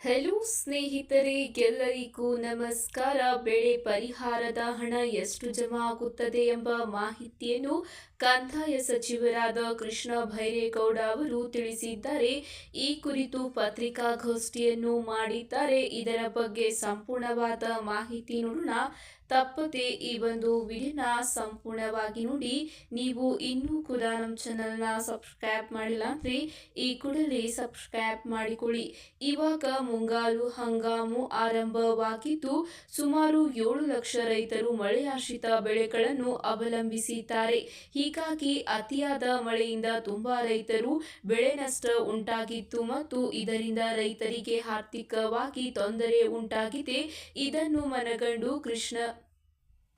Hello ಸ್ನೇಹಿತರೆ ಎಲ್ಲರಿಗೂ ನಮಸ್ಕಾರ. ಬೆಳೆ ಪರಿಹಾರದ ಹಣ ಎಷ್ಟು ಜಮಾ ಆಗುತ್ತದೆ ಎಂಬ ಮಾಹಿತಿಯನ್ನು ಕಂದಾಯ ಸಚಿವರಾದ ಕೃಷ್ಣ ಭೈರೇಗೌಡ ಅವರು ತಿಳಿಸಿದ್ದಾರೆ, ಈ ಕುರಿತು ಪತ್ರಿಕಾಗೋಷ್ಠಿಯನ್ನು ಮಾಡಿದ್ದಾರೆ. ಇದರ ಬಗ್ಗೆ ಸಂಪೂರ್ಣವಾದ ಮಾಹಿತಿ ನೋಡೋಣ. ತಪ್ಪದೆ ಈ ಒಂದು ವಿಡಿಯೋನ ಸಂಪೂರ್ಣವಾಗಿ ನೋಡಿ. ನೀವು ಇನ್ನೂ ಕೂಡ ನಮ್ಮ ಚಾನಲ್ನ ಸಬ್ಸ್ಕ್ರೈಬ್ ಮಾಡಿಲ್ಲ ಅಂದರೆ ಈ ಕೂಡಲೇ ಸಬ್ಸ್ಕ್ರೈಬ್ ಮಾಡಿಕೊಳ್ಳಿ. ಇವಾಗ ಮುಂಗಾರು ಹಂಗಾಮು ಆರಂಭವಾಗಿದ್ದು, ಸುಮಾರು ಏಳು ಲಕ್ಷ ರೈತರು ಮಳೆಯಾಶ್ರಿತ ಬೆಳೆಗಳನ್ನು ಅವಲಂಬಿಸಿದ್ದಾರೆ. ಹೀಗಾಗಿ ಅತಿಯಾದ ಮಳೆಯಿಂದ ತುಂಬಾ ರೈತರು ಬೆಳೆ ನಷ್ಟ ಉಂಟಾಗಿತ್ತು ಮತ್ತು ಇದರಿಂದ ರೈತರಿಗೆ ಆರ್ಥಿಕವಾಗಿ ತೊಂದರೆ ಉಂಟಾಗಿದೆ. ಇದನ್ನು ಮನಗಂಡು ಕೃಷ್ಣ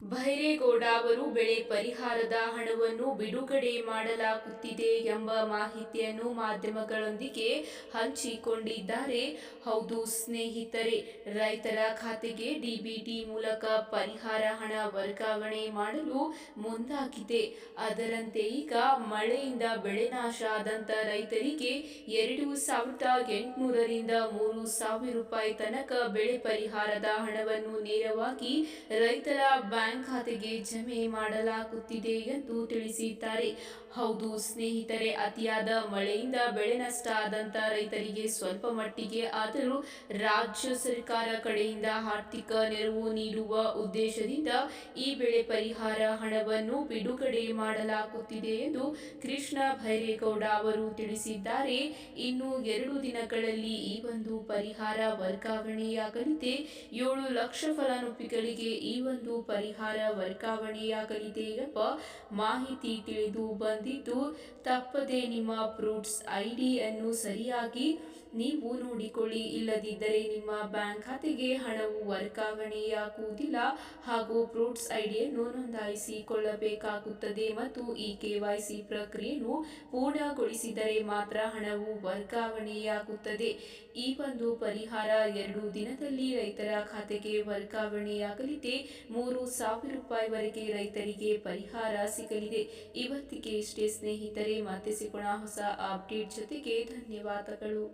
ಭೈರೇಗೌಡ ಅವರು ಬೆಳೆ ಪರಿಹಾರದ ಹಣವನ್ನು ಬಿಡುಗಡೆ ಮಾಡಲಾಗುತ್ತಿದೆ ಎಂಬ ಮಾಹಿತಿಯನ್ನು ಮಾಧ್ಯಮಗಳೊಂದಿಗೆ ಹಂಚಿಕೊಂಡಿದ್ದಾರೆ. ಹೌದು, ಸ್ನೇಹಿತರೆ, ರೈತರ ಖಾತೆಗೆ ಡಿಬಿಟಿ ಮೂಲಕ ಪರಿಹಾರ ಹಣ ವರ್ಗಾವಣೆ ಮಾಡಲು ಮುಂದಾಗಿದೆ. ಅದರಂತೆ ಈಗ ಮಳೆಯಿಂದ ಬೆಳೆ ನಾಶ ಆದಂತ ರೈತರಿಗೆ ಎರಡು ಸಾವಿರದ ಎಂಟುನೂರರಿಂದ ಮೂರು ಸಾವಿರ ರೂಪಾಯಿ ತನಕ ಬೆಳೆ ಪರಿಹಾರದ ಹಣವನ್ನು ನೇರವಾಗಿ ರೈತರ ಬ್ಯಾಂಕ್ ಬ್ಯಾಂಕ್ ಖಾತೆಗೆ ಜಮೆ ಮಾಡಲಾಗುತ್ತಿದೆ ಎಂದು ತಿಳಿಸಿದ್ದಾರೆ. ಹೌದು, ಸ್ನೇಹಿತರೆ, ಅತಿಯಾದ ಮಳೆಯಿಂದ ಬೆಳೆ ನಷ್ಟ ಆದಂತ ರೈತರಿಗೆ ಸ್ವಲ್ಪ ಮಟ್ಟಿಗೆ ಆದರೂ ರಾಜ್ಯ ಸರ್ಕಾರ ಕಡೆಯಿಂದ ಆರ್ಥಿಕ ನೆರವು ನೀಡುವ ಉದ್ದೇಶದಿಂದ ಈ ಬೆಳೆ ಪರಿಹಾರ ಹಣವನ್ನು ಬಿಡುಗಡೆ ಮಾಡಲಾಗುತ್ತಿದೆ ಎಂದು ಕೃಷ್ಣ ಭೈರೇಗೌಡ ಅವರು ತಿಳಿಸಿದ್ದಾರೆ. ಇನ್ನು ಎರಡು ದಿನಗಳಲ್ಲಿ ಈ ಒಂದು ಪರಿಹಾರ ವರ್ಗಾವಣೆಯಾಗಲಿದೆ. ಏಳು ಲಕ್ಷ ಫಲಾನುಭವಿಗಳಿಗೆ ಈ ಒಂದು ಪರಿಹಾರ ವರ್ಗಾವಣೆಯಾಗಲಿದೆ ಎಂಬ ಮಾಹಿತಿ ತಿಳಿದು ಬಂದಿದ್ದು, ತಪ್ಪದೆ ನಿಮ್ಮ ಫ್ರೂಟ್ಸ್ ಐಡಿಯನ್ನು ಸರಿಯಾಗಿ ನೀವು ನೋಡಿಕೊಳ್ಳಿ. ಇಲ್ಲದಿದ್ದರೆ ನಿಮ್ಮ ಬ್ಯಾಂಕ್ ಖಾತೆಗೆ ಹಣವು ವರ್ಗಾವಣೆಯಾಗುವುದಿಲ್ಲ ಹಾಗೂ ಫ್ರೂಟ್ಸ್ ಐಡಿಯನ್ನು ನೋಂದಾಯಿಸಿಕೊಳ್ಳಬೇಕಾಗುತ್ತದೆ ಮತ್ತು ಈ ಕೆವೈಸಿ ಪ್ರಕ್ರಿಯೆಯನ್ನು ಪೂರ್ಣಗೊಳಿಸಿದರೆ ಮಾತ್ರ ಹಣವು ವರ್ಗಾವಣೆಯಾಗುತ್ತದೆ. ಈ ಒಂದು ಪರಿಹಾರ ಎರಡು ದಿನದಲ್ಲಿ ರೈತರ ಖಾತೆಗೆ ವರ್ಗಾವಣೆಯಾಗಲಿದೆ. ಮೂರು ಸಾವಿರ ರೂಪಾಯಿವರೆಗೆ ರೈತರಿಗೆ ಪರಿಹಾರ ಸಿಗಲಿದೆ. ಇವತ್ತಿಗೆ ಇಷ್ಟೇ ಸ್ನೇಹಿತರೆ ಮತ್ತೆ ಸಿಗೋಣ ಹೊಸ ಅಪ್ಡೇಟ್ ಜೊತೆಗೆ ಧನ್ಯವಾದಗಳು.